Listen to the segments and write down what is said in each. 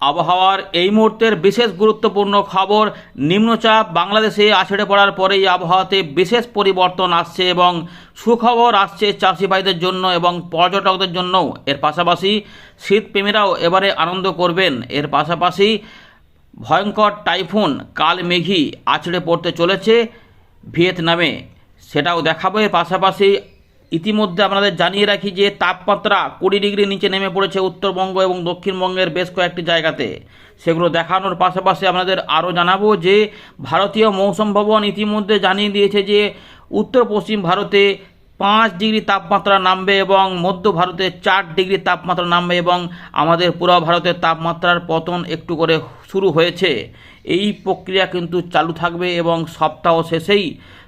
আবহাওয়ার এই মুহূর্তের বিশেষ গুরুত্বপূর্ণ খবর, নিম্নচাপ বাংলাদেশে আছড়ে পড়ার পরেই আবহাওয়াতে বিশেষ পরিবর্তন আসছে এবং সুখবর আসছে চাষি ভাইদের জন্য এবং পর্যটকদের জন্যও। এর পাশাপাশি শীতপ্রেমীরাও এবারে আনন্দ করবেন। এর পাশাপাশি ভয়ঙ্কর টাইফুন, কাল মেঘি আছড়ে পড়তে চলেছে ভিয়েতনামে। সেটাও দেখাবো। এর পাশাপাশি ইতিমধ্যে আপনাদের জানিয়ে রাখি যে তাপমাত্রা কুড়ি ডিগ্রি নিচে নেমে পড়েছে উত্তরবঙ্গ এবং দক্ষিণবঙ্গের বেশ কয়েকটি জায়গাতে। সেগুলো দেখানোর পাশাপাশি আপনাদের আরও জানাব যে ভারতীয় মৌসুম ভবন ইতিমধ্যে জানিয়ে দিয়েছে যে উত্তর পশ্চিম ভারতে পাঁচ ডিগ্রি তাপমাত্রা নামবে এবং মধ্য ভারতে চার ডিগ্রি তাপমাত্রা নামবে এবং আমাদের পুরো ভারতের তাপমাত্রার পতন একটু করে শুরু হয়েছে। এই প্রক্রিয়া কিন্তু চালু থাকবে এবং সপ্তাহ শেষেই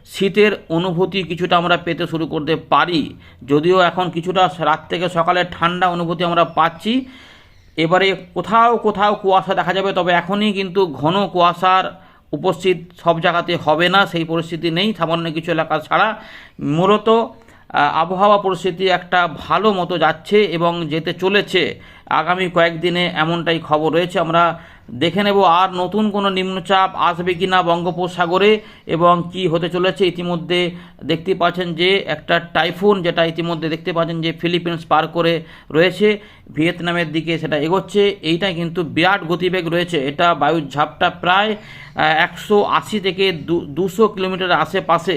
শীতের অনুভূতি কিছুটা আমরা পেতে শুরু করতে পারি। যদিও এখন কিছুটা রাত থেকে সকালে ঠান্ডা অনুভূতি আমরা পাচ্ছি। এবারে কোথাও কোথাও কুয়াশা দেখা যাবে, তবে এখনই কিন্তু ঘন কুয়াশার উপস্থিত সব জায়গাতে হবে না, সেই পরিস্থিতি নেই। সামান্য কিছু এলাকা ছাড়া। মূলত আবহাওয়া পরিস্থিতি একটা ভালো মতো যাচ্ছে এবং যেতে চলেছে। আগামী কয়েকদিনে এমনটাই খবর রয়েছে। আমরা দেখে নেব আর নতুন কোনো নিম্নচাপ আসবে কি না বঙ্গোপসাগরে এবং কি হতে চলেছে। ইতিমধ্যে দেখতে পাচ্ছেন যে একটা টাইফুন যেটা ইতিমধ্যে দেখতে পাচ্ছেন যে ফিলিপিন্স পার করে রয়েছে, ভিয়েতনামের দিকে সেটা এগোচ্ছে। এইটাই কিন্তু বিরাট গতিবেগ রয়েছে। এটা বায়ুর ঝাপটা প্রায় একশো আশি থেকে দুশো কিলোমিটার আশেপাশে।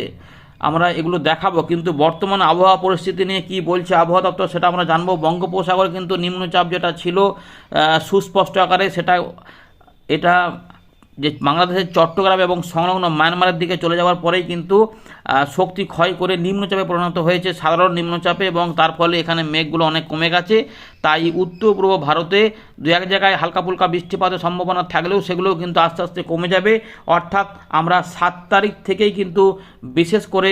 আমরা এগুলো দেখাবো, কিন্তু বর্তমান আবহাওয়া পরিস্থিতি নিয়ে কি বলছে আবহাওয়া দপ্তর সেটা আমরা জানব। বঙ্গোপসাগরে কিন্তু নিম্নচাপ যেটা ছিল সুস্পষ্ট আকারে সেটা, এটা যে বাংলাদেশের চট্টগ্রাম এবং সংলগ্ন মায়ানমারের দিকে চলে যাওয়ার পরেই কিন্তু শক্তি ক্ষয় করে নিম্নচাপে পরিণত হয়েছে সাধারণ নিম্নচাপে এবং তার ফলে এখানে মেঘগুলো অনেক কমে গেছে। তাই উত্তর পূর্ব ভারতে দু এক জায়গায় হালকা ফুলকা বৃষ্টিপাতের সম্ভাবনা থাকলেও সেগুলোও কিন্তু আস্তে আস্তে কমে যাবে। অর্থাৎ আমরা সাত তারিখ থেকেই কিন্তু বিশেষ করে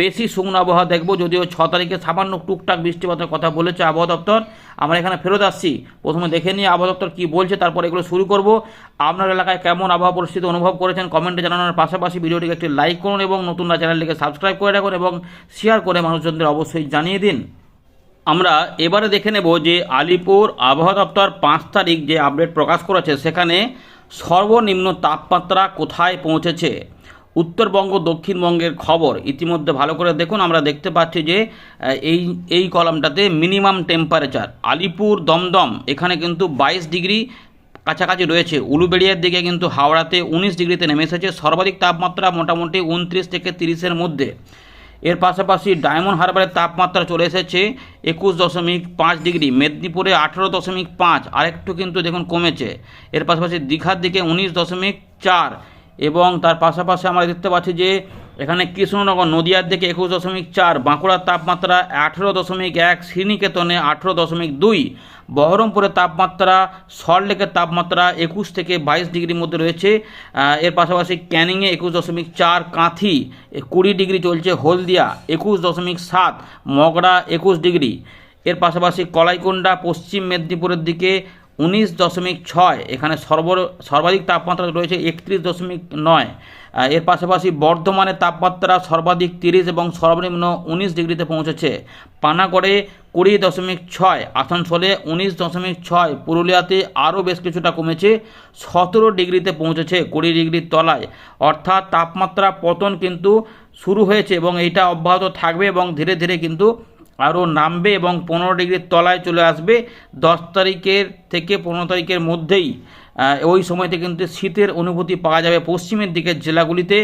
বেশি শুকনো আবহাওয়া দেখব, যদিও ছ তারিখে সামান্য টুকটাক বৃষ্টিপাতের কথা বলেছে আবহাওয়া দপ্তর। আমরা এখানে ফেরত আসছি। প্রথমে দেখে নিয়ে আবহাওয়া দপ্তর কী বলছে, তারপর এগুলো শুরু করব। আপনার এলাকায় কেমন আবহাওয়া পরিস্থিতি অনুভব করেছেন কমেন্টে জানানোর পাশাপাশি ভিডিওটিকে একটি লাইক করুন এবং নতুনরা চ্যানেলটিকে সাবস্ক্রাইব করে রাখুন এবং শেয়ার করে মানুষজনদের অবশ্যই জানিয়ে দিন। আমরা এবারে দেখে নেব যে আলিপুর আবহাওয়া দপ্তর পাঁচ তারিখ যে আপডেট প্রকাশ করেছে, সেখানে সর্বনিম্ন তাপমাত্রা কোথায় পৌঁছেছে? উত্তরবঙ্গ, দক্ষিণবঙ্গের খবর ইতিমধ্যে ভালো করে দেখুন, আমরা দেখতে পাচ্ছি যে এই এই কলামটাতে মিনিমাম টেম্পারেচার আলিপুর দমদম, এখানে কিন্তু বাইশ ডিগ্রি কাছাকাছি রয়েছে। উলুবেড়িয়ার দিকে কিন্তু হাওড়াতে উনিশ ডিগ্রিতে নেমে এসেছে, সর্বাধিক তাপমাত্রা মোটামুটি উনত্রিশ থেকে তিরিশের মধ্যে। এর পাশাপাশি ডায়মন্ড হারবারের তাপমাত্রা চলে এসেছে একুশ দশমিক পাঁচ ডিগ্রি, মেদিনীপুরে আঠেরো দশমিক পাঁচ, আরেকটু কিন্তু দেখুন কমেছে। এর পাশাপাশি দীঘার দিকে উনিশ দশমিক চার এবং তার পাশাপাশি আমরা দেখতে পাচ্ছি যে এখানে কৃষ্ণনগর নদিয়ার দিকে একুশ দশমিক চার, বাঁকুড়ার তাপমাত্রা আঠেরো দশমিক এক, শ্রীনিকেতনে আঠেরো দশমিক দুই, বহরমপুরের তাপমাত্রা, সল্টলেকের তাপমাত্রা একুশ থেকে বাইশ ডিগ্রির মধ্যে রয়েছে। এর পাশাপাশি ক্যানিংয়ে একুশ দশমিক চার, কাঁথি কুড়ি ডিগ্রি চলছে, হলদিয়া একুশ দশমিক সাত মগড়া একুশ ডিগ্রি। এর পাশাপাশি কলাইকুণ্ডা পশ্চিম মেদিনীপুরের দিকে উনিশ দশমিক ছয়, এখানে সর্ব সর্বাধিক তাপমাত্রা রয়েছে একত্রিশ দশমিক নয়। এর পাশাপাশি বর্ধমানের তাপমাত্রা সর্বাধিক তিরিশ এবং সর্বনিম্ন উনিশ ডিগ্রিতে পৌঁছেছে। পানাগড়ে কুড়ি দশমিক ছয়, আসানসোলে উনিশ দশমিক ছয়, পুরুলিয়াতে আরও বেশ কিছুটা কমেছে, সতেরো ডিগ্রিতে পৌঁছেছে কুড়ি ডিগ্রির তলায়। অর্থাৎ তাপমাত্রা পতন কিন্তু শুরু হয়েছে এবং এইটা অব্যাহত থাকবে এবং ধীরে ধীরে কিন্তু আরও নামবে এবং পনেরো ডিগ্রির তলায় চলে আসবে। দশ তারিখের থেকে পনেরো তারিখের মধ্যেই ওই সময়তে কিন্তু শীতের অনুভূতি পাওয়া যাবে পশ্চিমের দিকের জেলাগুলিতে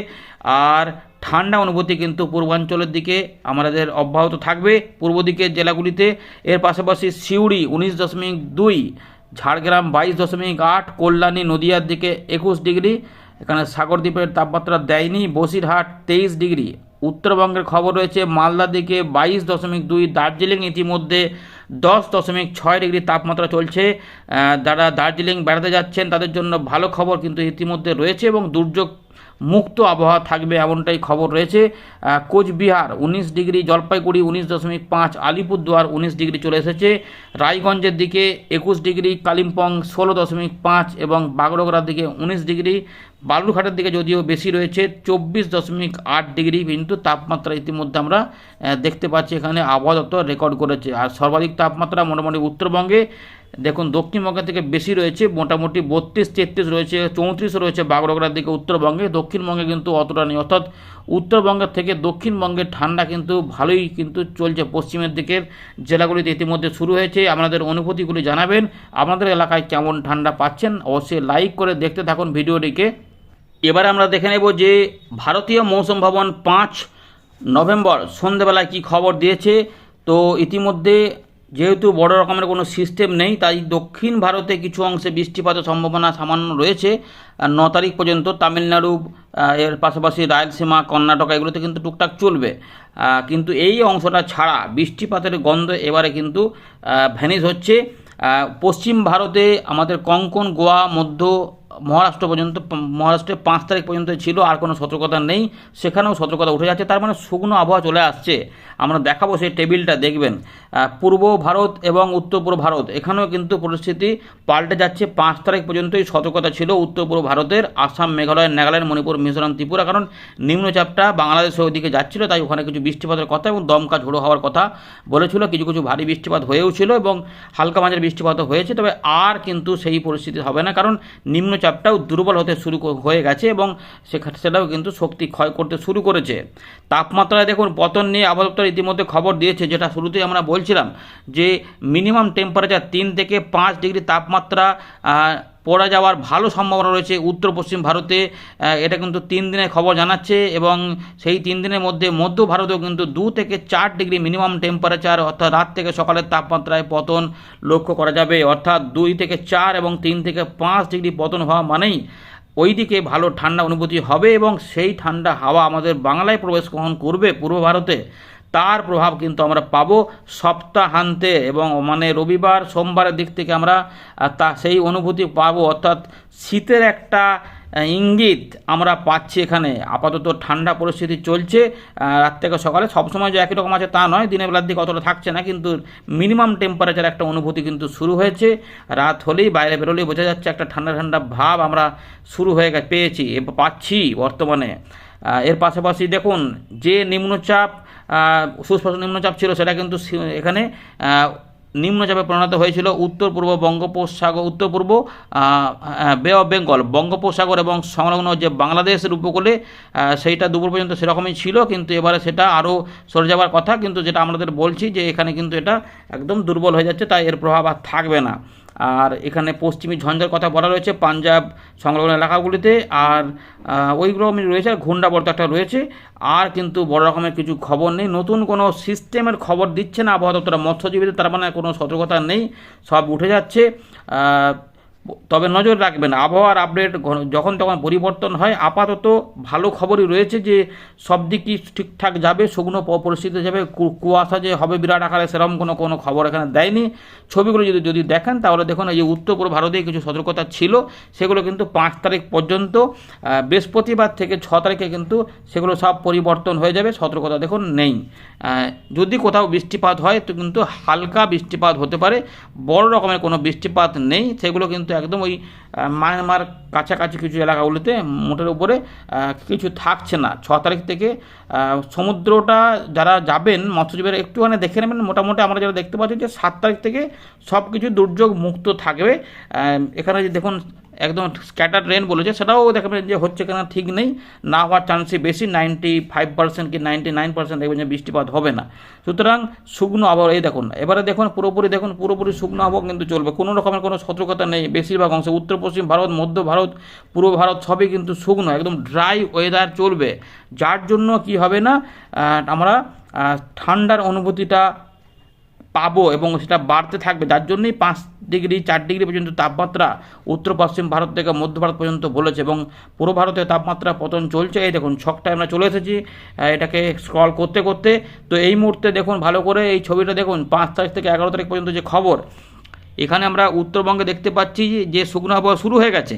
আর ঠান্ডা অনুভূতি কিন্তু পূর্বাঞ্চলের দিকে আমাদের অব্যাহত থাকবে। পূর্ব দিকের জেলাগুলিতে এর পাশাপাশি সিউড়ি উনিশ দশমিক দুই, ঝাড়গ্রাম বাইশ দশমিক আট, কল্যাণী নদিয়ার দিকে একুশ ডিগ্রি, এখানে সাগরদ্বীপের তাপমাত্রা দেয়নি, বসিরহাট তেইশ ডিগ্রি। উত্তরবঙ্গের খবর রয়েছে মালদা দিকে বাইশ দশমিক দুই, দার্জিলিং ইতিমধ্যে দশ দশমিক ছয় ডিগ্রি তাপমাত্রা চলছে। যারা দার্জিলিং বেড়াতে যাচ্ছেন, তাদের জন্য ভালো খবর কিন্তু ইতিমধ্যে রয়েছে এবং দুর্যোগ মুক্ত আবহাওয়া থাকবে এমনটাই খবর রয়েছে। কোচবিহার উনিশ ডিগ্রি, জলপাইগুড়ি উনিশ দশমিক পাঁচ, আলিপুরদুয়ার উনিশ ডিগ্রি চলে এসেছে। রায়গঞ্জের দিকে একুশ ডিগ্রি, কালিম্পং ষোলো দশমিক পাঁচ এবং বাগডোগরার দিকে উনিশ ডিগ্রি। বালুরঘাটের দিকে যদিও বেশি রয়েছে, চব্বিশ দশমিক আট ডিগ্রি, কিন্তু তাপমাত্রা ইতিমধ্যে আমরা দেখতে পাচ্ছি এখানে আবহাওয়া দপ্তর রেকর্ড করেছে। আর সর্বাধিক তাপমাত্রা মোটামুটি উত্তরবঙ্গে দেখুন দক্ষিণবঙ্গ থেকে বেশি রয়েছে, মোটামুটি বত্রিশ, তেত্রিশ রয়েছে, চৌত্রিশ রয়েছে বাগডোগরার দিকে, উত্তরবঙ্গে। দক্ষিণবঙ্গে কিন্তু অতটা নেই। অর্থাৎ উত্তরবঙ্গের থেকে দক্ষিণবঙ্গের ঠান্ডা কিন্তু ভালোই কিন্তু চলছে পশ্চিমের দিকের জেলাগুলিতে ইতিমধ্যে শুরু হয়েছে। আপনাদের অনুভূতিগুলি জানাবেন। আপনাদের এলাকায় কেমন ঠান্ডা পাচ্ছেন? অবশ্যই লাইক করে দেখতে থাকুন ভিডিওটিকে। এবারে আমরা দেখে নেব যে ভারতীয় মৌসুম ভবন পাঁচ নভেম্বর সন্ধেবেলায় কি খবর দিয়েছে। তো ইতিমধ্যে যেহেতু বড় রকমের কোনো সিস্টেম নেই, তাই দক্ষিণ ভারতে কিছু অংশে বৃষ্টিপাতের সম্ভাবনা সামান্য রয়েছে। ন তারিখ পর্যন্ত তামিলনাড়ু এর পাশাপাশি রায়লসীমা, কর্ণাটক এগুলোতে কিন্তু টুকটাক চলবে। কিন্তু এই অংশটা ছাড়া বৃষ্টিপাতের গন্ধ এবারে কিন্তু ভ্যানিশ হচ্ছে। পশ্চিম ভারতে আমাদের কঙ্কন, গোয়া, মধ্য মহারাষ্ট্র পর্যন্ত, মহারাষ্ট্রে পাঁচ তারিখ পর্যন্ত ছিল, আর কোনো সতর্কতা নেই। সেখানেও সতর্কতা উঠে যাচ্ছে। তার মানে শুকনো আবহাওয়া চলে আসছে। আমরা দেখাবো সেই টেবিলটা, দেখবেন। পূর্ব ভারত এবং উত্তর পূর্ব ভারত, এখানেও কিন্তু পরিস্থিতি পাল্টে যাচ্ছে। পাঁচ তারিখ পর্যন্তই সতর্কতা ছিল উত্তর পূর্ব ভারতের, আসাম, মেঘালয়, নাগাল্যান্ড, মণিপুর, মিজোরাম, ত্রিপুরা, কারণ নিম্নচাপটা বাংলাদেশের ওইদিকে যাচ্ছিল, তাই ওখানে কিছু বৃষ্টিপাতের কথা এবং দমকা ঝোড়ো হওয়ার কথা বলেছিল। কিছু কিছু ভারী বৃষ্টিপাত হয়েও ছিল এবং হালকা মাঝের বৃষ্টিপাতও হয়েছে, তবে আর কিন্তু সেই পরিস্থিতি হবে না, কারণ নিম্নচাপটাও দুর্বল হতে শুরু হয়ে গেছে এবং সেখানে সেটাও কিন্তু শক্তি ক্ষয় করতে শুরু করেছে। তাপমাত্রায় দেখুন, পতন নিয়ে আবহাওয়া ইতিমধ্যে খবর দিয়েছে, যেটা শুরুতেই আমরা বলছিলাম, যে মিনিমাম টেম্পারেচার তিন থেকে পাঁচ ডিগ্রি তাপমাত্রা পড়ে যাওয়ার ভালো সম্ভাবনা রয়েছে উত্তর পশ্চিম ভারতে। এটা কিন্তু তিন দিনের খবর জানাচ্ছে এবং সেই তিন দিনের মধ্যে মধ্য ভারতেও কিন্তু দু থেকে চার ডিগ্রি মিনিমাম টেম্পারেচার অর্থাৎ রাত থেকে সকালের তাপমাত্রায় পতন লক্ষ্য করা যাবে। অর্থাৎ দুই থেকে চার এবং তিন থেকে পাঁচ ডিগ্রি পতন হওয়া মানেই ওইদিকে ভালো ঠান্ডা অনুভূতি হবে এবং সেই ঠান্ডা হাওয়া আমাদের বাংলায় প্রবেশ গ্রহণ করবে পূর্ব ভারতে। তার প্রভাব কিন্তু আমরা পাবো সপ্তাহান্তে এবং মানে রবিবার, সোমবারের দিক থেকে আমরা তা সেই অনুভূতি পাবো। অর্থাৎ শীতের একটা ইঙ্গিত আমরা পাচ্ছি এখানে। আপাতত ঠান্ডা পরিস্থিতি চলছে রাত থেকে সকালে। সবসময় যে একই রকম আছে তা নয়, দিনের বেলার দিকে অতটা থাকছে না, কিন্তু মিনিমাম টেম্পারেচার একটা অনুভূতি কিন্তু শুরু হয়েছে। রাত হলেই, বাইরে বেরোলেই বোঝা যাচ্ছে একটা ঠান্ডা ঠান্ডা ভাব আমরা শুরু হয়ে গে পেয়েছি পাচ্ছি বর্তমানে। এর পাশাপাশি দেখুন, যে নিম্নচাপ সুস্পষ্ট নিম্নচাপ ছিল, সেটা কিন্তু এখানে নিম্নচাপে পরিণত হয়েছিল উত্তর পূর্ব বঙ্গোপসাগর, উত্তর পূর্ব বে অফ বেঙ্গল বঙ্গোপসাগর এবং সংলগ্ন যে বাংলাদেশের উপকূলে সেইটা দুপুর পর্যন্ত সেরকমই ছিল, কিন্তু এবারে সেটা আরও সরে যাওয়ার কথা, কিন্তু যেটা আমাদের বলছি যে এখানে কিন্তু এটা একদম দুর্বল হয়ে যাচ্ছে, তাই এর প্রভাব আর থাকবে না। আর এখানে পশ্চিমী ঝঞ্ঝার কথা বলা রয়েছে, পাঞ্জাব সংলগ্ন এলাকাগুলিতে। আর ওইগুলো রয়েছে, আর ঘূর্ণাবর্ত একটা রয়েছে। আর কিন্তু বড় রকমের কিছু খবর নেই। নতুন কোনো সিস্টেমের খবর দিচ্ছে না আবহাওয়া দপ্তর মৎস্যজীবীদের, তার মানে কোনো সতর্কতা নেই। সব উঠে যাচ্ছে। তবে নজর রাখবেন, আবহাওয়ার আপডেট যখন তখন পরিবর্তন হয়, আপাতত ভালো খবরই রয়েছে যে সব দিকই ঠিকঠাক যাবে, শুকনো পরিস্থিতি যাবে কুয়াশা যে হবে বিরাট আকারে সেরকম কোনো কোনো খবর এখানে দেয়নি। ছবিগুলো যদি যদি দেখেন, তাহলে দেখুন এই যে উত্তর পূর্ব ভারতে কিছু সতর্কতা ছিল, সেগুলো কিন্তু পাঁচ তারিখ পর্যন্ত বৃহস্পতিবার থেকে ছ তারিখে কিন্তু সেগুলো সব পরিবর্তন হয়ে যাবে, সতর্কতা দেখুন নেই। যদি কোথাও বৃষ্টিপাত হয়, তো কিন্তু হালকা বৃষ্টিপাত হতে পারে, বড় রকমের কোনো বৃষ্টিপাত নেই, সেগুলো কিন্তু একদম ওই আহ, মায়ানমার কাছাকাছি কিছু এলাকাগুলিতে মোটের উপরে কিছু থাকছে না। ছ তারিখ থেকে সমুদ্রটা যারা যাবেন, মৎস্যজীবীরা একটুখানি দেখে নেবেন। মোটামুটি আমরা যারা দেখতে পাচ্ছি যে, সাত তারিখ থেকে সব কিছু দুর্যোগ মুক্ত থাকবে। এখানে যে দেখুন, একদম স্ক্যাটার রেন বলেছে, সেটাও দেখাবেন যে হচ্ছে কিনা ঠিক নেই। না হওয়ার চান্সই বেশি নাইনটি ফাইভ পার্সেন্ট কি নাইনটি নাইন পার্সেন্ট দেখবেন যে বৃষ্টিপাত হবে না। সুতরাং শুকনো আবহাওয়া, এই দেখুন, এবারে দেখুন, পুরোপুরি দেখুন, পুরোপুরি শুকনো আবহাওয়া কিন্তু চলবে। কোনো রকমের কোনো সতর্কতা নেই, বেশিরভাগ অংশে উত্তর পশ্চিম ভারত, মধ্য ভারত, পূর্ব ভারত সবই কিন্তু শুকনো, একদম ড্রাই ওয়েদার চলবে। যার জন্য কি হবে না আমরা ঠান্ডার অনুভূতিটা পাবো এবং সেটা বাড়তে থাকবে। যার জন্যই পাঁচ ডিগ্রি, চার ডিগ্রি পর্যন্ত তাপমাত্রা উত্তর, পশ্চিম ভারত থেকে মধ্য ভারত পর্যন্ত বলেছে এবং পুরো ভারতে তাপমাত্রা পতন চলছে। এই দেখুন ছকটায় আমরা চলে এসেছি এটাকে স্ক্রল করতে করতে। তো এই মুহূর্তে দেখুন, ভালো করে এই ছবিটা দেখুন, পাঁচ তারিখ থেকে এগারো তারিখ পর্যন্ত যে খবর এখানে আমরা উত্তরবঙ্গে দেখতে পাচ্ছি যে শুকনো আবহাওয়া শুরু হয়ে গেছে।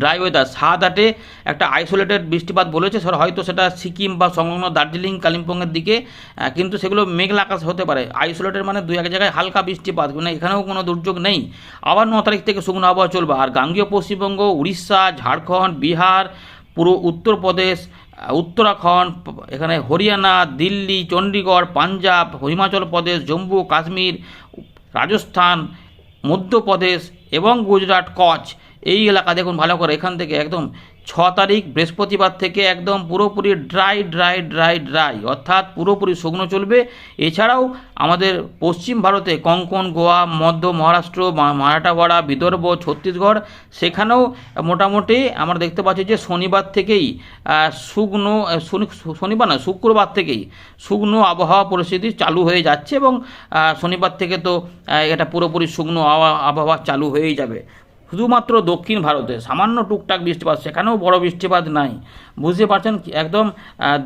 ড্রাই ওয়েদার সাত আটে একটা আইসোলেটেড বৃষ্টিপাত বলেছে স্যার হয়তো সেটা সিকিম বা সংলগ্ন দার্জিলিং, কালিম্পংয়ের দিকে কিন্তু সেগুলো মেঘলা আকাশ হতে পারে। আইসোলেটেড মানে দু এক জায়গায় হালকা বৃষ্টিপাত মানে এখানেও কোনো দুর্যোগ নেই। আবার ন তারিখ থেকে শুকনো আবহাওয়া চলবে, আর গাঙ্গীয় পশ্চিমবঙ্গ, উড়িষ্যা, ঝাড়খণ্ড, বিহার, পুরো উত্তরপ্রদেশ উত্তরাখণ্ড, এখানে হরিয়ানা, দিল্লি চণ্ডীগড় পাঞ্জাব, হিমাচল প্রদেশ, জম্মু, কাশ্মীর রাজস্থান মধ্যপ্রদেশ এবং গুজরাট কচ এই এলাকা দেখুন ভালো করে এখান থেকে একদম ছ তারিখ বৃহস্পতিবার থেকে একদম পুরোপুরি ড্রাই ড্রাই ড্রাই ড্রাই, অর্থাৎ পুরোপুরি শুকনো চলবে। এছাড়াও আমাদের পশ্চিম ভারতে কঙ্কন, গোয়া, মধ্য মহারাষ্ট্র মারাঠাওয়াড়া, বিদর্ভ, ছত্তিশগড়, সেখানেও মোটামুটি আমরা দেখতে পাচ্ছি যে শনিবার থেকেই শুকনো শনিবার না শুক্রবার থেকেই শুকনো আবহাওয়া পরিস্থিতি চালু হয়ে যাচ্ছে এবং শনিবার থেকে তো এটা পুরোপুরি শুকনো আবহাওয়া চালু হয়েই যাবে। শুধুমাত্র দক্ষিণ ভারতে, সামান্য টুকটাক বৃষ্টিপাত, সেখানেও বড় বৃষ্টিপাত নাই। বুঝতে পারছেন? একদম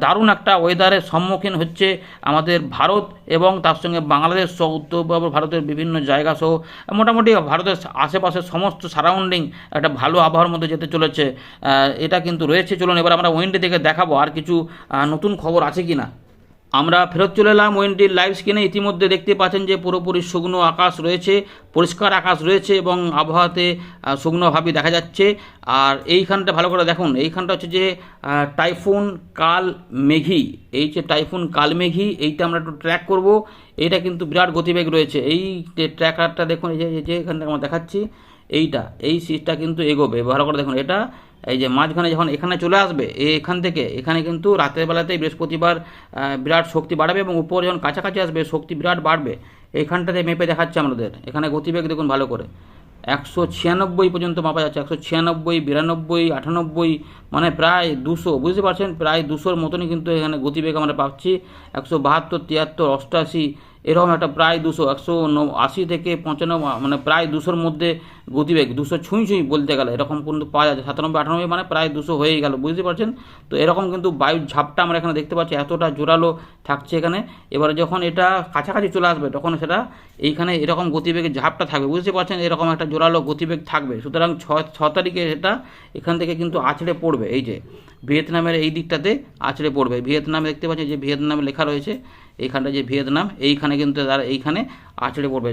দারুণ একটা ওয়েদারের সম্মুখীন হচ্ছে আমাদের ভারত এবং তার সঙ্গে বাংলাদেশ সহ, উত্তর ভারতের বিভিন্ন জায়গা সহ, মোটামুটি ভারতের আশেপাশের সমস্ত সারাউন্ডিং একটা ভালো আবহাওয়ার মধ্যে যেতে চলেছে। এটা কিন্তু রয়েছে। চলুন এবার আমরা উইন্ডে থেকে দেখাবো। আর কিছু নতুন খবর আছে কি না আমরা ফেরত চলে এলাম ওয়েন্ডির লাইভ স্ক্রিনে। ইতিমধ্যে দেখতে পাচ্ছেন যে পুরোপুরি শুকনো আকাশ রয়েছে, পরিষ্কার আকাশ রয়েছে এবং আবহাওয়াতে শুকনোভাবে দেখা যাচ্ছে। আর এইখানটা ভালো করে দেখুন, এইখানটা হচ্ছে যে টাইফুন কাল মেঘি। এই যে টাইফুন কাল মেঘি, এইটা আমরা একটু ট্র্যাক করব। এইটা কিন্তু বিরাট গতিবেগ রয়েছে। এই ট্র্যাকারটা দেখুন, এই যে এখানটা আমরা দেখাচ্ছি, এইটা, এই সিটটা কিন্তু এগোবে। ভালো করে দেখুন, এটা এই যে মাঝখানে যখন এখানে চলে আসবে এখান থেকে, এখানে কিন্তু রাতের বেলাতেই বৃহস্পতিবার বিরাট শক্তি বাড়াবে এবং উপরে যখন কাছাকাছি আসবে, শক্তি বিরাট বাড়বে। এইখানটাতে মেপে দেখাচ্ছে আমাদের। এখানে গতিবেগ দেখুন ভালো করে। একশো ছিয়ানব্বই পর্যন্ত মাপা যাচ্ছে। একশো ছিয়ানব্বই, বিরানব্বই, আটানব্বই মানে প্রায় দুশো, বুঝতে পারছেন? প্রায় দুশোর মতনই কিন্তু এখানে গতিবেগ আমরা পাচ্ছি। একশো বাহাত্তর, তিয়াত্তর অষ্টআশি এরকম একটা প্রায় দুশো, একশো আশি থেকে পঁচানব্বই মানে প্রায় দুশোর মধ্যে গতিবেগ, দুশো ছুঁই ছুঁই বলতে গেলে এরকম কিন্তু পাওয়া যাচ্ছে। সাতানব্বই, আটানব্বই মানে প্রায় দুশো হয়েই গেল, বুঝতে পারছেন? তো এরকম কিন্তু বায়ুর ঝাপটা আমরা এখানে দেখতে পাচ্ছি, এতটা জোরালো থাকছে এখানে। এবারে যখন এটা কাছাকাছি চলে আসবে, তখন সেটা এইখানে এরকম গতিবেগের ঝাপটা থাকবে, বুঝতে পারছেন? এরকম একটা জোরালো গতিবেগ থাকবে। সুতরাং ছ ছ তারিখে এটা এখান থেকে কিন্তু আছড়ে পড়বে, এই যে ভিয়েতনামের এই দিকটাতে আছড়ে পড়বে। ভিয়েতনাম দেখতে পাচ্ছেন যে ভিয়েতনামে লেখা রয়েছে এইখানটা যে ভিয়েতনাম, এইখানে কিন্তু তারা এইখানে আছড়ে পড়বে।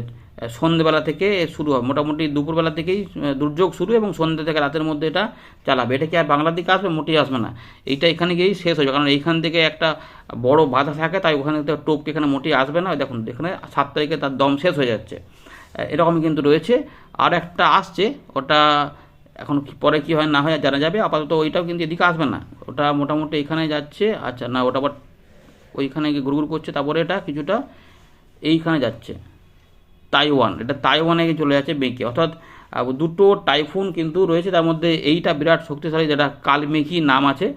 সন্ধ্যেবেলা থেকে শুরু হবে। মোটামুটি দুপুরবেলা থেকেই দুর্যোগ শুরু এবং সন্ধ্যে থেকে রাতের মধ্যে এটা চালাবে। এটা কি আর বাংলার দিকে আসবে? মোটেই আসবে না। এইটা এখানে গিয়েই শেষ হয়ে কারণ এইখান থেকে একটা বড় বাধা থাকে, তাই ওখানে টোপকে এখানে মোটেই আসবে না। দেখুন, এখানে সাত তারিখে তার দম শেষ হয়ে যাচ্ছে। এরকম কিন্তু রয়েছে। আর একটা আসছে, ওটা এখন পরে কি হয় না হয় জানা যাবে। আপাতত ওইটাও কিন্তু এদিকে আসবে না। ওটা মোটামুটি এখানে যাচ্ছে। আচ্ছা না, ওটা আবার ওইখানে গিয়ে গুড়গুড় করছে, তারপরে এটা কিছুটা এইখানে যাচ্ছে। তাইওয়ান, এটা তাইওয়ানে গিয়ে চলে যাচ্ছে বেঁকে। অর্থাৎ দুটো টাইফুন কিন্তু রয়েছে, তার মধ্যে এইটা বিরাট শক্তিশালী যেটা কালমেঘি নাম আছে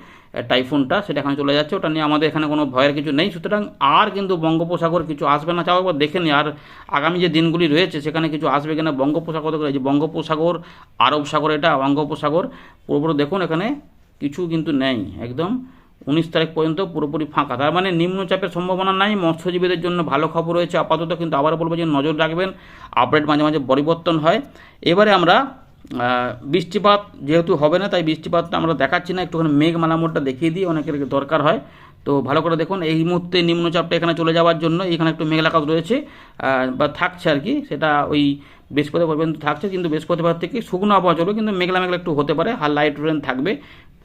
টাইফুনটা, সেটা এখানে চলে যাচ্ছে। ওটা নিয়ে আমাদের এখানে কোনো ভয়ের কিছু নেই। সুতরাং আর কিন্তু বঙ্গোপসাগর কিছু আসবে না, চাও একবার দেখে নিই। আর আগামী যে দিনগুলি রয়েছে, সেখানে কিছু আসবে কিনা বঙ্গোপসাগর যে বঙ্গোপসাগর, আরব সাগর, এটা বঙ্গোপসাগর, পুরোপুরি দেখুন, এখানে কিছু কিন্তু নেই, একদম। উনিশ তারিখ পর্যন্ত পুরোপুরি ফাঁকা। তার মানে নিম্নচাপের সম্ভাবনা নাই, মৎস্যজীবীদের জন্য ভালো খবর রয়েছে আপাতত, কিন্তু আবার বলব যে নজর রাখবেন আপডেট মাঝে মাঝে পরিবর্তন হয়। এবারে আমরা বৃষ্টিপাত যেহেতু হবে না, তাই বৃষ্টিপাতটা আমরা দেখাচ্ছি না, একটুখানি মেঘ মালামোটটা দেখিয়ে দিই, অনেকের দরকার হয়। তো ভালো করে দেখুন, এই মুহূর্তে নিম্নচাপটা এখানে চলে যাওয়ার জন্য এখানে একটু মেঘলা কাজ রয়েছে বা থাকছে আর কি, সেটা ওই বৃহস্পতিবার পর্যন্ত থাকছে, কিন্তু বৃহস্পতিবার থেকে শুকনো আবহাওয়া চলবে, কিন্তু মেঘলা মেঘলা একটু হতে পারে হাল লাইট রেন থাকবে।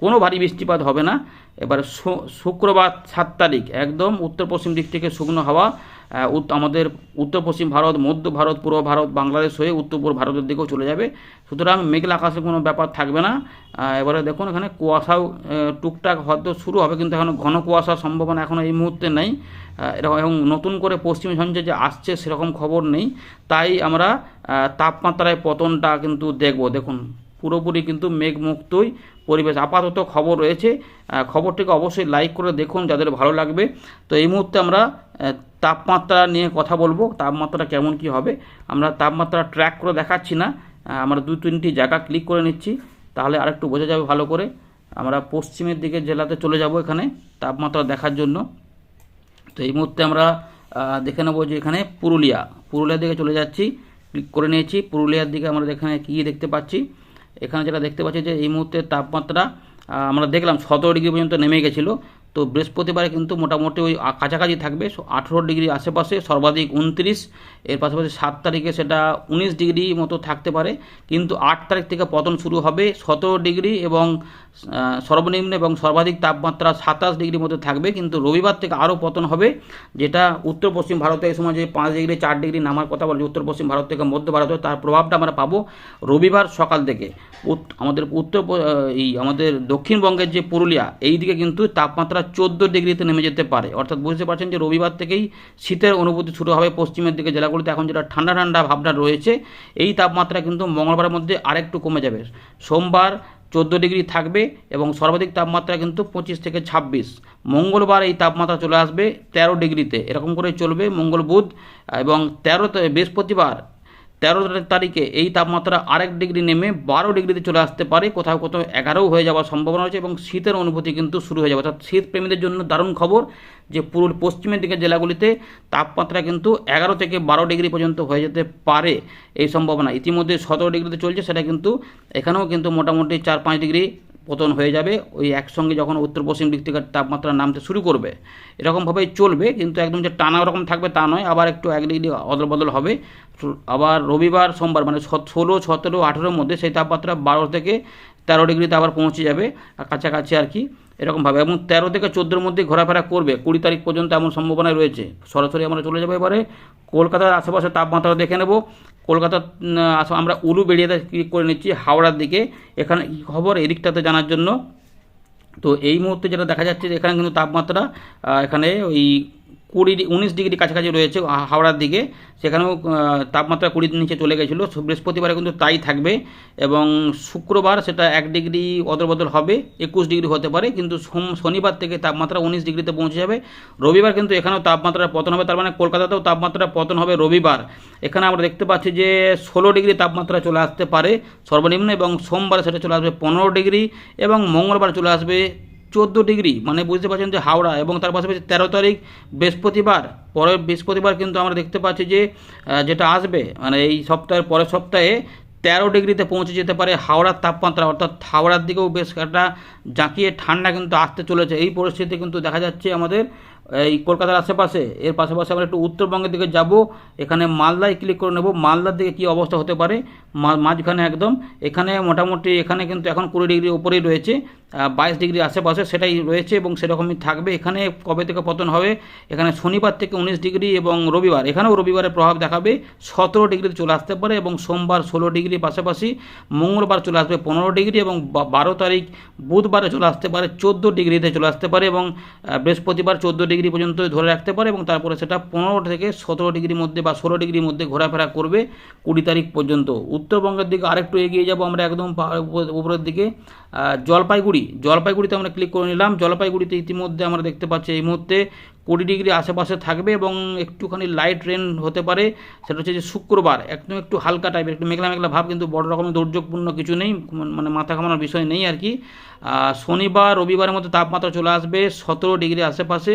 কোনো ভারী বৃষ্টিপাত হবে না। এবার শুক্রবার সাত তারিখ, একদম উত্তর পশ্চিম দিক থেকে শুকনো হাওয়া আমাদের উত্তর পশ্চিম ভারত, মধ্য ভারত, পূর্ব ভারত, বাংলাদেশ হয়ে উত্তর পূর্ব ভারতের দিকেও চলে যাবে। সুতরাং মেঘলা আকাশে কোনো ব্যাপার থাকবে না। এবারে দেখুন এখানে কুয়াশাও টুকটাক হয়তো শুরু হবে, কিন্তু এখন ঘন কুয়াশার সম্ভাবনা এখন এই মুহূর্তে নেই। এরকম এবং নতুন করে পশ্চিম ঝঞ্ঝে যে আসছে সেরকম খবর নেই। তাই আমরা তাপমাত্রায় পতনটা কিন্তু দেখব। দেখুন পুরোপুরি কিন্তু মেঘমুক্তই পরিবেশ। আপাতত খবর রয়েছে। খবরটিকে অবশ্যই লাইক করে দেখুন যাদের ভালো লাগবে। তো এই মুহূর্তে আমরা তাপমাত্রা নিয়ে কথা বলব। তাপমাত্রা কেমন কি হবে? আমরা তাপমাত্রা ট্র্যাক করে দেখাচ্ছি না। আমরা দু তিনটি জায়গা ক্লিক করে নিচ্ছি। তাহলে আরেকটু বোঝা যাবে ভালো করে। আমরা পশ্চিমের দিকে জেলাতে চলে যাব এখানে তাপমাত্রা দেখার জন্য। তো এই মুহূর্তে আমরা দেখে নেব যে এখানে পুরুলিয়া। পুরুলিয়ার দিকে চলে যাচ্ছি। ক্লিক করে নিয়েছি। পুরুলিয়ার দিকে আমরা এখানে কী দেখতে পাচ্ছি? এখানে যেটা দেখতে পাচ্ছি যে এই মুহূর্তে তাপমাত্রা আমরা দেখলাম সতেরো ডিগ্রি পর্যন্ত নেমে গেছিল। তো বৃহস্পতিবারে কিন্তু মোটামুটি ওই কাছাকাছি থাকবে। আঠেরো ডিগ্রি আশেপাশে, সর্বাধিক উনত্রিশ। এর পাশাপাশি সাত তারিখে সেটা উনিশ ডিগ্রি মতো থাকতে পারে। কিন্তু আট তারিখ থেকে পতন শুরু হবে সতেরো ডিগ্রি এবং সর্বনিম্ন এবং সর্বাধিক তাপমাত্রা সাতাশ ডিগ্রির মধ্যে থাকবে, কিন্তু রবিবার থেকে আরও পতন হবে, যেটা উত্তর পশ্চিম ভারতে এই সময় যে পাঁচ ডিগ্রি, চার ডিগ্রি নামার কথা বলছে উত্তর পশ্চিম ভারত থেকে মধ্য ভারতে, তার প্রভাবটা আমরা পাবো রবিবার সকাল থেকে। আমাদের উত্তর এই আমাদের দক্ষিণবঙ্গের যে পুরুলিয়া এই দিকে কিন্তু তাপমাত্রা চোদ্দ ডিগ্রিতে নেমে যেতে পারে। অর্থাৎ বুঝতে পারছেন যে রবিবার থেকেই শীতের অনুভূতি শুরু হবে পশ্চিমের দিকে, জেলাগুলিতে এখন যেটা ঠান্ডা ঠান্ডা ভাবনা রয়েছে, এই তাপমাত্রা কিন্তু মঙ্গলবারের মধ্যে আরেকটু কমে যাবে। সোমবার চোদ্দ ডিগ্রি থাকবে এবং সর্বাধিক তাপমাত্রা কিন্তু পঁচিশ থেকে ছাব্বিশ। মঙ্গলবার এই তাপমাত্রা চলে আসবে তেরো ডিগ্রিতে। এরকম করে চলবে মঙ্গল বুধ এবং তেরোতে বৃহস্পতিবার তেরো তারিখে এই তাপমাত্রা আরেক ডিগ্রি নেমে বারো ডিগ্রিতে চলে আসতে পারে। কোথাও কোথাও এগারোও হয়ে যাওয়ার সম্ভাবনা রয়েছে এবং শীতের অনুভূতি কিন্তু শুরু হয়ে যাবে। অর্থাৎ শীত প্রেমীদের জন্য দারুণ খবর যে পুরো পশ্চিমের দিকে জেলাগুলিতে তাপমাত্রা কিন্তু এগারো থেকে বারো ডিগ্রি পর্যন্ত হয়ে যেতে পারে এই সম্ভাবনা। ইতিমধ্যে সতেরো ডিগ্রিতে চলছে, সেটা কিন্তু এখানেও কিন্তু মোটামুটি চার পাঁচ ডিগ্রি পতন হয়ে যাবে, ওই একসঙ্গে যখন উত্তর পশ্চিম দিক থেকে তাপমাত্রা নামতে শুরু করবে, এরকমভাবেই চলবে, কিন্তু একদম যে টানা ওরকম থাকবে তা নয়, আবার একটু এক ডিগ্রি অদল বদল হবে। আবার রবিবার, সোমবার মানে ষোলো, সতেরো, আঠেরোর মধ্যে সেই তাপমাত্রা বারো থেকে তেরো ডিগ্রিতে আবার পৌঁছে যাবে, আর কাছাকাছি আর কি, এরকমভাবে। এবং তেরো থেকে চোদ্দোর মধ্যে ঘোরাফেরা করবে, কুড়ি তারিখ পর্যন্ত এমন সম্ভাবনা রয়েছে। সরাসরি আমরা চলে যাব এবারে। কলকাতার আশেপাশে তাপমাত্রা দেখে নেব। আস- আমরা উলু বেরিয়ে ক্লিক করে নিচ্ছি, হাওড়ার দিকে। এখানে কী খবর? এদিকটাতে জানার জন্য। তো এই মুহূর্তে যেটা দেখা যাচ্ছে যে এখানে কিন্তু তাপমাত্রা এখানে ওই কুড়ি উনিশ ডিগ্রি কাছাকাছি রয়েছে হাওড়ার দিকে। সেখানেও তাপমাত্রা কুড়ির নিচে চলে গেছিল। বৃহস্পতিবারে কিন্তু তাই থাকবে এবং শুক্রবার সেটা এক ডিগ্রি অদলবদল হবে, একুশ ডিগ্রি হতে পারে। কিন্তু সোম- শনিবার থেকে তাপমাত্রা উনিশ ডিগ্রিতে পৌঁছে যাবে। রবিবার কিন্তু এখানেও তাপমাত্রার পতন হবে। তার মানে কলকাতাতেও তাপমাত্রা পতন হবে রবিবার। এখানে আমরা দেখতে পাচ্ছি যে ষোলো ডিগ্রি তাপমাত্রা চলে আসতে পারে সর্বনিম্ন এবং সোমবার সেটা চলে আসবে পনেরো ডিগ্রি এবং মঙ্গলবার চলে আসবে চোদ্দ ডিগ্রি মানে বুঝতে পারছেন যে হাওড়া এবং তার পাশাপাশি তেরো তারিখ বৃহস্পতিবার, পরের বৃহস্পতিবার কিন্তু আমরা দেখতে পাচ্ছি যে যেটা আসবে মানে এই সপ্তাহের পরের সপ্তাহে তেরো ডিগ্রিতে পৌঁছে যেতে পারে হাওড়ার তাপমাত্রা। অর্থাৎ হাওড়ার দিকেও বেশ একটা জাঁকিয়ে ঠান্ডা কিন্তু আসতে চলেছে। এই পরিস্থিতি কিন্তু দেখা যাচ্ছে আমাদের এই কলকাতার আশেপাশে। এর পাশাপাশি আমরা একটু উত্তরবঙ্গের দিকে যাব। এখানে মালদায় ক্লিক করে নেব। মালদার দিকে কী অবস্থা হতে পারে? মাঝখানে একদম। এখানে মোটামুটি এখানে কিন্তু এখন কুড়ি ডিগ্রি উপরেই রয়েছে। বাইশ ডিগ্রি আশেপাশে সেটাই রয়েছে এবং সেরকমই থাকবে। এখানে কবে থেকে পতন হবে? এখানে শনিবার থেকে উনিশ ডিগ্রি এবং রবিবার। এখানেও রবিবারের প্রভাব দেখাবে। সতেরো ডিগ্রিতে চলে আসতে পারে এবং সোমবার ষোলো ডিগ্রি পাশাপাশি। মঙ্গলবার চলে আসবে পনেরো ডিগ্রি এবং বারো তারিখ বুধবারে চলে আসতে পারে। চোদ্দ ডিগ্রিতে চলে আসতে পারে এবং বৃহস্পতিবার চোদ্দ ডিগ্রি পর্যন্ত ধরে রাখতে পারে এবং তারপরে সেটা পনেরো থেকে সতেরো ডিগ্রির মধ্যে বা ষোলো ডিগ্রির মধ্যে ঘোরাফেরা করবে কুড়ি তারিখ পর্যন্ত। উত্তরবঙ্গের দিকে আরেকটু এগিয়ে যাব আমরা একদম উপরের দিকে। জলপাইগুড়ি। জলপাইগুড়িতে আমরা ক্লিক করে নিলাম। জলপাইগুড়িতে ইতিমধ্যে আমরা দেখতে পাচ্ছি এই মুহূর্তে কুড়ি ডিগ্রি আশেপাশে থাকবে এবং একটুখানি লাইট রেন হতে পারে। সেটা হচ্ছে যে শুক্রবার, একদম একটু হালকা টাইপের একটু মেঘলা মেঘলা ভাব, কিন্তু বড় রকমের দুর্যোগপূর্ণ কিছু নেই মানে মাথা ঘামানোর বিষয় নেই আর কি। শনিবার, রবিবারের মধ্যে তাপমাত্রা চলে আসবে সতেরো ডিগ্রি আশেপাশে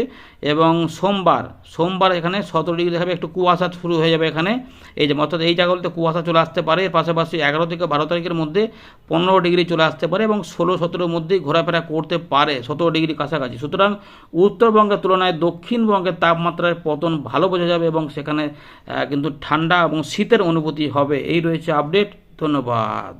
এবং সোমবার সোমবার এখানে সতেরো ডিগ্রি দেখাবে, একটু কুয়াশা শুরু হয়ে যাবে এখানে। এই যে, অর্থাৎ এই জায়গাগুলোতে কুয়াশা চলে আসতে পারে, এর পাশাপাশি এগারো থেকে বারো তারিখের মধ্যে পনেরো ডিগ্রি চলে আসতে পারে এবং ষোলো সতেরোর মধ্যেই ঘোরাফেরা করতে পারে সতেরো ডিগ্রি কাছাকাছি। সুতরাং উত্তরবঙ্গের তুলনায় দক্ষিণবঙ্গের তাপমাত্রার পতন ভালো বোঝা যাবে এবং সেখানে কিন্তু ঠান্ডা এবং শীতের অনুভূতি হবে। এই রয়েছে আপডেট, ধন্যবাদ।